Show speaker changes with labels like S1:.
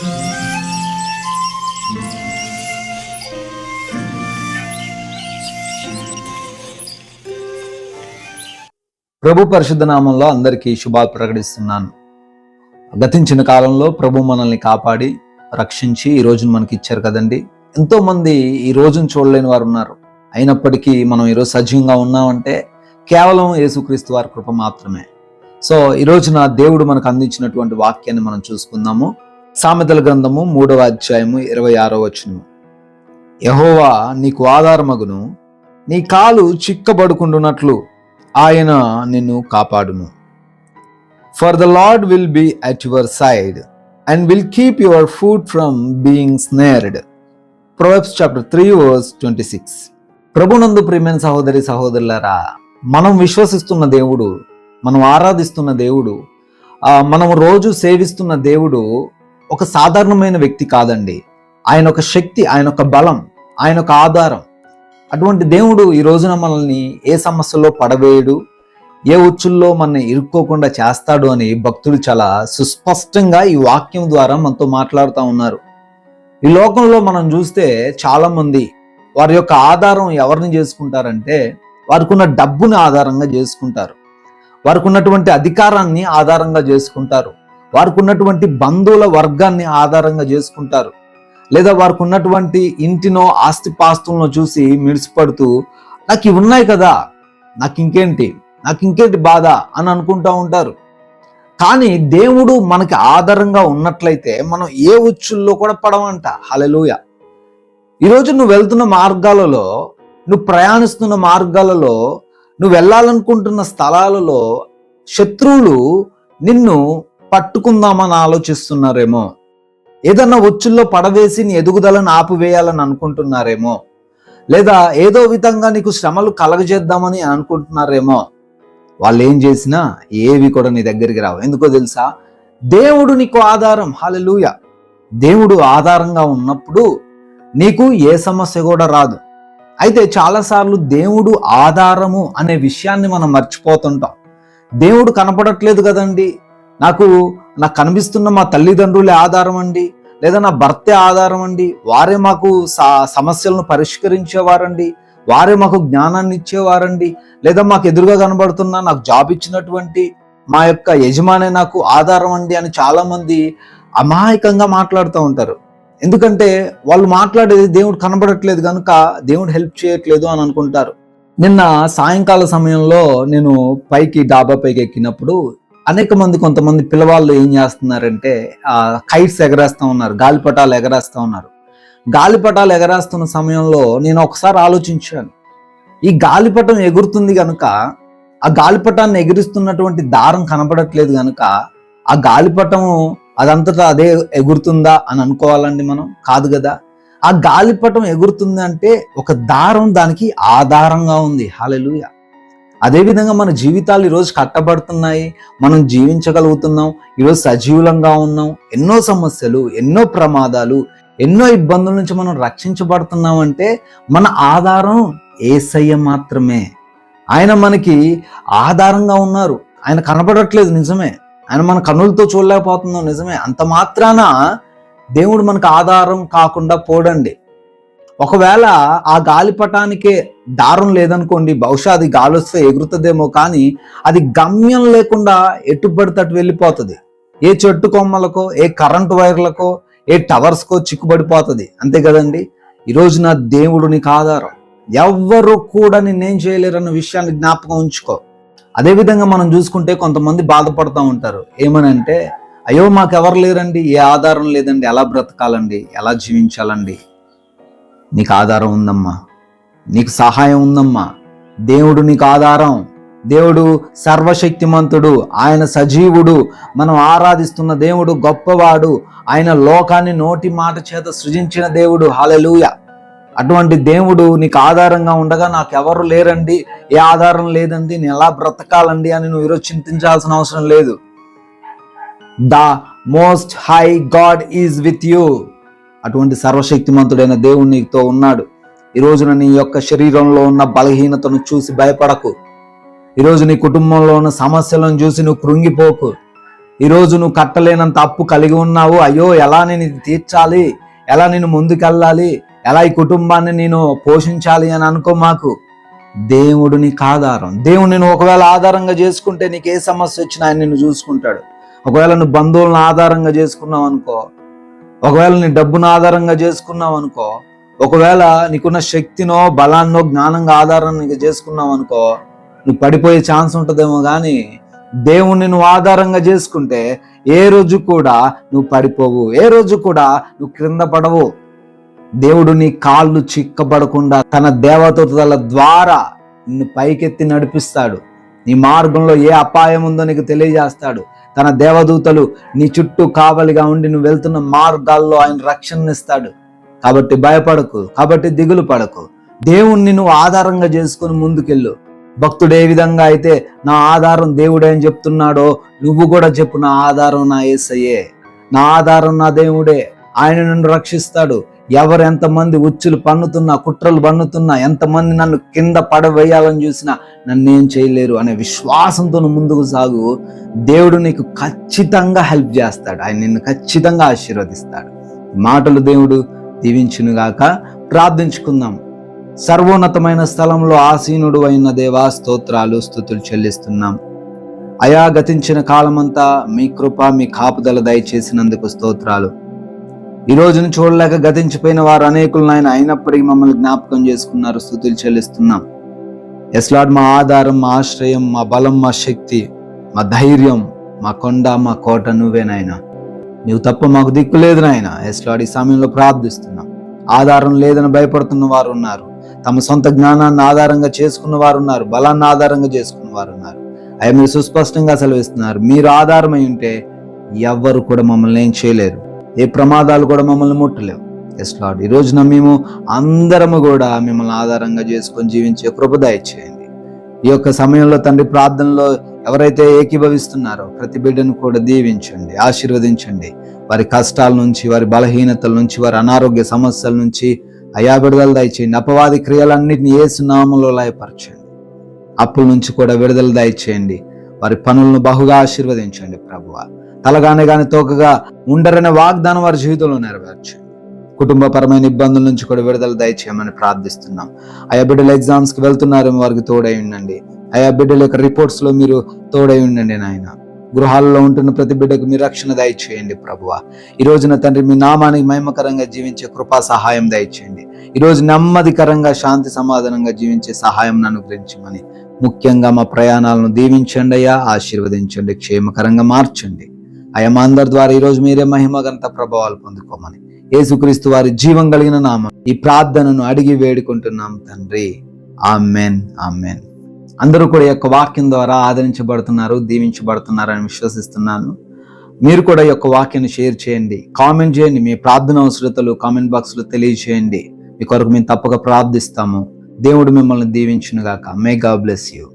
S1: ప్రభు పరిశుద్ధ నామంలో అందరికీ శుభాలు ప్రకటిస్తున్నాను. గతించిన కాలంలో ప్రభు మనల్ని కాపాడి రక్షించి ఈ రోజును మనకి ఇచ్చారు కదండి. ఎంతో మంది ఈ రోజును చూడలేని వారు ఉన్నారు. అయినప్పటికీ మనం ఈరోజు సజీవంగా ఉన్నామంటే కేవలం యేసుక్రీస్తు వారి కృప మాత్రమే. సో ఈ రోజున దేవుడు మనకు అందించినటువంటి వాక్యాన్ని మనం చూసుకుందాము. సామెతల గ్రంథము మూడవ అధ్యాయము ఇరవై ఆరో వచనము. యహోవా నీకు ఆధారమగును నీ కాలు చిక్కబడుకుంటున్నట్లు ఆయన నిన్ను కాపాడును. For the Lord will be at your side and will keep your foot from being snared proverbs chapter three verse twenty six ప్రభునందు ప్రియమైన సహోదరి సహోదరులారా మనం విశ్వసిస్తున్న దేవుడు మనం ఆరాధిస్తున్న దేవుడు మనం రోజు సేవిస్తున్న దేవుడు ఒక సాధారణమైన వ్యక్తి కాదండి. ఆయన ఒక శక్తి ఆయన ఒక బలం ఆయన ఒక ఆధారం. అటువంటి దేవుడు ఈ రోజున మనల్ని ఏ సమస్యలో పడవేయడు ఏ ఉచ్చుల్లో మనల్ని ఇరుక్కోకుండా చేస్తాడు అని భక్తులు చాలా సుస్పష్టంగా ఈ వాక్యం ద్వారా మనతో మాట్లాడుతూ ఉన్నారు. ఈ లోకంలో మనం చూస్తే చాలామంది వారి యొక్క ఆధారం ఎవరిని చేసుకుంటారంటే వారికి ఉన్న డబ్బుని ఆధారంగా చేసుకుంటారు. వారికి ఉన్నటువంటి అధికారాన్ని ఆధారంగా చేసుకుంటారు. వారికి ఉన్నటువంటి బంధువుల వర్గాన్ని ఆధారంగా చేసుకుంటారు. లేదా వారికి ఉన్నటువంటి ఇంటినో ఆస్తిపాస్తులను చూసి మిడిసిపడుతూ నాకు ఇవి ఉన్నాయి కదా నాకు ఇంకేంటి నాకు ఇంకేంటి బాధ అని అనుకుంటూ ఉంటారు. కానీ దేవుడు మనకి ఆధారంగా ఉన్నట్లయితే మనం ఏ ఉచ్చుల్లో కూడా పడమంట. హలెలూయ ఈరోజు నువ్వు వెళ్తున్న మార్గాలలో నువ్వు ప్రయాణిస్తున్న మార్గాలలో నువ్వు వెళ్ళాలనుకుంటున్న స్థలాలలో శత్రువులు నిన్ను పట్టుకుందామని ఆలోచిస్తున్నారేమో. ఏదన్నా ఒచ్చుల్లో పడవేసి నీ ఎదుగుదలను ఆపివేయాలని అనుకుంటున్నారేమో. లేదా ఏదో విధంగా నీకు శ్రమలు కలగజేద్దామని అనుకుంటున్నారేమో. వాళ్ళు ఏం చేసినా ఏవి కూడా నీ దగ్గరికి రావు. ఎందుకో తెలుసా? దేవుడు నీకు ఆధారం. హాలెలూయ దేవుడు ఆధారంగా ఉన్నప్పుడు నీకు ఏ సమస్య కూడా రాదు. అయితే చాలాసార్లు దేవుడు ఆధారము అనే విషయాన్ని మనం మర్చిపోతుంటాం. దేవుడు కనపడట్లేదు కదండి. నాకు నాకు కనిపిస్తున్న మా తల్లిదండ్రులే ఆధారం అండి లేదా నా భర్తే ఆధారం అండి వారే మాకు సమస్యలను పరిష్కరించేవారండి వారే మాకు జ్ఞానాన్ని ఇచ్చేవారండి లేదా మాకు ఎదురుగా కనబడుతున్న నాకు జాబ్ ఇచ్చినటువంటి మా యొక్క యజమానే నాకు ఆధారం అండి అని చాలామంది అమాయకంగా మాట్లాడుతూ ఉంటారు. ఎందుకంటే వాళ్ళు మాట్లాడేది దేవుడు కనబడట్లేదు కనుక దేవుడు హెల్ప్ చేయట్లేదు అని అనుకుంటారు. నిన్న సాయంకాల సమయంలో నేను పైకి డాబా పైకి ఎక్కినప్పుడు అనేక మంది కొంతమంది పిల్లవాళ్ళు ఏం చేస్తున్నారంటే ఆ కైట్స్ ఎగరేస్తా ఉన్నారు గాలిపటాలు ఎగరేస్తూ ఉన్నారు. గాలిపటాలు ఎగరేస్తున్న సమయంలో నేను ఒకసారి ఆలోచించాను. ఈ గాలిపటం ఎగురుతుంది కనుక ఆ గాలిపటాన్ని ఎగిరిస్తున్నటువంటి దారం కనపడట్లేదు కనుక ఆ గాలిపటం అదంతటా అదే ఎగురుతుందా అని అనుకోవాలండి మనం? కాదు కదా. ఆ గాలిపటం ఎగురుతుంది అంటే ఒక దారం దానికి ఆధారంగా ఉంది. హాలెలుయ. అదేవిధంగా మన జీవితాలు ఈరోజు కట్టబడుతున్నాయి మనం జీవించగలుగుతున్నాం ఈరోజు సజీవులంగా ఉన్నాం. ఎన్నో సమస్యలు ఎన్నో ప్రమాదాలు ఎన్నో ఇబ్బందుల నుంచి మనం రక్షించబడుతున్నాం అంటే మన ఆధారం ఏసయ్య మాత్రమే. ఆయన మనకి ఆధారంగా ఉన్నారు. ఆయన కనబడట్లేదు నిజమే. ఆయన మన కనులతో చూడలేకపోతున్నాం నిజమే. అంత మాత్రాన దేవుడు మనకు ఆధారం కాకుండా పోడండి. ఒకవేళ ఆ గాలిపటానికే దారం లేదనుకోండి బహుశా అది గాలి వస్తే ఎగురుతుందేమో కానీ అది గమ్యం లేకుండా ఎటు పడితే వెళ్ళిపోతుంది. ఏ చెట్టు కొమ్మలకో ఏ కరెంటు వైర్లకో ఏ టవర్స్కో చిక్కుబడిపోతుంది. అంతే కదండి? ఈరోజు నా దేవుడు నీకు ఆధారం ఎవ్వరు కూడా నిన్నేం చేయలేరన్న విషయాన్ని జ్ఞాపకం ఉంచుకో. అదేవిధంగా మనం చూసుకుంటే కొంతమంది బాధపడుతూ ఉంటారు. ఏమనంటే అయ్యో మాకెవరు లేరండి? ఏ ఆధారం లేదండి? ఎలా బ్రతకాలండి? ఎలా జీవించాలండి? నీకు ఆధారం ఉందమ్మా. నీకు సహాయం ఉందమ్మా. దేవుడు నీకు ఆధారం. దేవుడు సర్వశక్తిమంతుడు ఆయన సజీవుడు మనం ఆరాధిస్తున్న దేవుడు గొప్పవాడు ఆయన లోకాన్ని నోటి మాట చేత సృజించిన దేవుడు. హాలెలూయ అటువంటి దేవుడు నీకు ఆధారంగా ఉండగా నాకు ఎవరు లేరండి? ఏ ఆధారం లేదండి? నేను ఎలా బ్రతకాలండి అని నువ్వు ఈరోజు చింతించాల్సిన అవసరం లేదు. The most high God is with you. అటువంటి సర్వశక్తిమంతుడైన దేవుడు నీతో ఉన్నాడు. ఈ రోజున నీ యొక్క శరీరంలో ఉన్న బలహీనతను చూసి భయపడకు. ఈరోజు నీ కుటుంబంలో ఉన్న సమస్యలను చూసి నువ్వు కృంగిపోకు. ఈరోజు నువ్వు కట్టలేనంత అప్పు కలిగి ఉన్నావు. అయ్యో ఎలా నేను ఇది తీర్చాలి? ఎలా నేను ముందుకెళ్ళాలి? ఎలా ఈ కుటుంబాన్ని నేను పోషించాలి అని అనుకో మాకు. దేవుడు నీకు ఆధారం. దేవుడు నేను ఒకవేళ ఆధారంగా చేసుకుంటే నీకు ఏ సమస్య వచ్చినా ఆయన నిన్ను చూసుకుంటాడు. ఒకవేళ నువ్వు బంధువులను ఆధారంగా చేసుకున్నావు అనుకో ఒకవేళ నీ డబ్బును ఆధారంగా చేసుకున్నావు అనుకో ఒకవేళ నీకున్న శక్తినో బలాన్నో జ్ఞానంగా ఆధారంగా చేసుకున్నావు అనుకో నువ్వు పడిపోయే ఛాన్స్ ఉంటుందేమో కానీ దేవుణ్ణి నువ్వు ఆధారంగా చేసుకుంటే ఏ రోజు కూడా నువ్వు పడిపోవు. ఏ రోజు కూడా నువ్వు క్రింద పడవు. దేవుడు నీ కాళ్ళు చిక్కబడకుండా తన దేవతల ద్వారా నిన్ను పైకెత్తి నడిపిస్తాడు. నీ మార్గంలో ఏ అపాయం ఉందో నీకు తెలియజేస్తాడు. తన దేవదూతలు నీ చుట్టూ కావలిగా ఉండి నువ్వు వెళ్తున్న మార్గాల్లో ఆయన రక్షణనిస్తాడు కాబట్టి భయపడకు కాబట్టి దిగులు పడకు. దేవుణ్ణి నువ్వు ఆధారంగా చేసుకుని ముందుకెళ్ళు. భక్తుడు ఏ విధంగా అయితే నా ఆధారం దేవుడే అని చెప్తున్నాడో నువ్వు కూడా చెప్పు నా ఆధారం నా ఏసయ్యే నా ఆధారం నా దేవుడే. ఆయన నన్ను రక్షిస్తాడు. ఎవరు ఎంతమంది ఉచ్చులు పన్నుతున్నా కుట్రలు పన్నుతున్నా ఎంతమంది నన్ను కింద పడవేయాలని చూసినా నన్నేం చేయలేరు అనే విశ్వాసంతో ముందుకు సాగు. దేవుడు నీకు ఖచ్చితంగా హెల్ప్ చేస్తాడు. ఆయన నిన్ను ఖచ్చితంగా ఆశీర్వదిస్తాడు. మాటలు దేవుడు దీవించునుగాక. ప్రార్థించుకుందాం. సర్వోన్నతమైన స్థలంలో ఆసీనుడు అయిన దేవా స్తోత్రాలు స్థుతులు చెల్లిస్తున్నాం. అయా గతించిన కాలమంతా మీ కృప మీ కాపుదల దయచేసినందుకు స్తోత్రాలు. ఈ రోజును చూడలేక గతించిపోయిన వారు అనేకులు నాయన అయినప్పటికీ మమ్మల్ని జ్ఞాపకం చేసుకున్నారు స్థుతులు చెల్లిస్తున్నాం. ఎస్లాడ్ మా ఆధారం మా ఆశ్రయం మా బలం మా శక్తి మా ధైర్యం మా కొండ మా కోట నువ్వే నాయన. నువ్వు తప్ప మాకు దిక్కు లేదు నాయన. ఎస్లాడ్ ఈ సమయంలో ప్రార్థిస్తున్నాం. ఆధారం లేదని భయపడుతున్న వారు ఉన్నారు. తమ సొంత జ్ఞానాన్ని ఆధారంగా చేసుకున్న వారు ఉన్నారు. బలాన్ని ఆధారంగా చేసుకున్న వారు ఉన్నారు. అవి మీరు సుస్పష్టంగా సెలవిస్తున్నారు. మీరు ఆధారమై ఉంటే ఎవ్వరు కూడా మమ్మల్ని ఏం చేయలేరు. ఏ ప్రమాదాలు కూడా మమ్మల్ని ముట్టలేవు. ఎస్ లాడ్ ఈ రోజున మేము అందరము కూడా మిమ్మల్ని ఆధారంగా చేసుకొని జీవించే కృప దయచేయండి. ఈ యొక్క సమయంలో తండ్రి ప్రార్థనలో ఎవరైతే ఏకీభవిస్తున్నారో ప్రతి బిడ్డను కూడా దీవించండి ఆశీర్వదించండి. వారి కష్టాల నుంచి వారి బలహీనతల నుంచి వారి అనారోగ్య సమస్యల నుంచి అయా విడుదల దయచేయండి. అపవాది క్రియలన్నింటినీ ఏసునామంలో లయపరచండి. అప్పుల నుంచి కూడా విడుదల దయచేయండి. వారి పనులను బహుగా ఆశీర్వదించండి ప్రభువ. తలగానే కానీ తోకగా ఉండరనే వాగ్దానం వారి జీవితంలో నెరవేర్చు. కుటుంబపరమైన ఇబ్బందుల నుంచి కూడా విడుదల దయచేయమని ప్రార్థిస్తున్నాం. ఆయా బిడ్డలు ఎగ్జామ్స్కి వెళ్తున్నారేమో వారికి తోడై ఉండండి. ఆయా బిడ్డల యొక్క రిపోర్ట్స్లో మీరు తోడై ఉండండి నాయన. గృహాల్లో ఉంటున్న ప్రతి బిడ్డకు మీ రక్షణ దయచేయండి ప్రభువ. ఈ రోజున తండ్రి మీ నామానికి మహిమకరంగా జీవించే కృపా సహాయం దయచేయండి. ఈరోజు నెమ్మదికరంగా శాంతి సమాధానంగా జీవించే సహాయం అనుగ్రహించమని ముఖ్యంగా మా ప్రయాణాలను దీవించండి అయ్యా. ఆశీర్వదించండి. క్షేమకరంగా మార్చండి. అయమాందర్ అందరి ద్వారా ఈరోజు మీరే మీరే మహిమగంత ప్రభావాలు పొందుకోమని. యేసుక్రీస్తు వారి జీవం కలిగిన నామం. ఈ ప్రార్థనను అడిగి వేడుకుంటున్నాం తండ్రి. Amen amen. అందరూ కూడా ఈ యొక్క వాక్యం ద్వారా ఆదరించబడుతున్నారు దీవించబడుతున్నారని విశ్వసిస్తున్నాను. మీరు కూడా ఈ యొక్క వాక్యాన్ని షేర్ చేయండి. కామెంట్ చేయండి. మీ ప్రార్థన అవసరతలు కామెంట్ బాక్స్లో తెలియజేయండి. మీ కొరకు మేము తప్పక ప్రార్థిస్తాము. దేవుడు మిమ్మల్ని దీవించునుగాక. మే గా బ్లెస్ యూ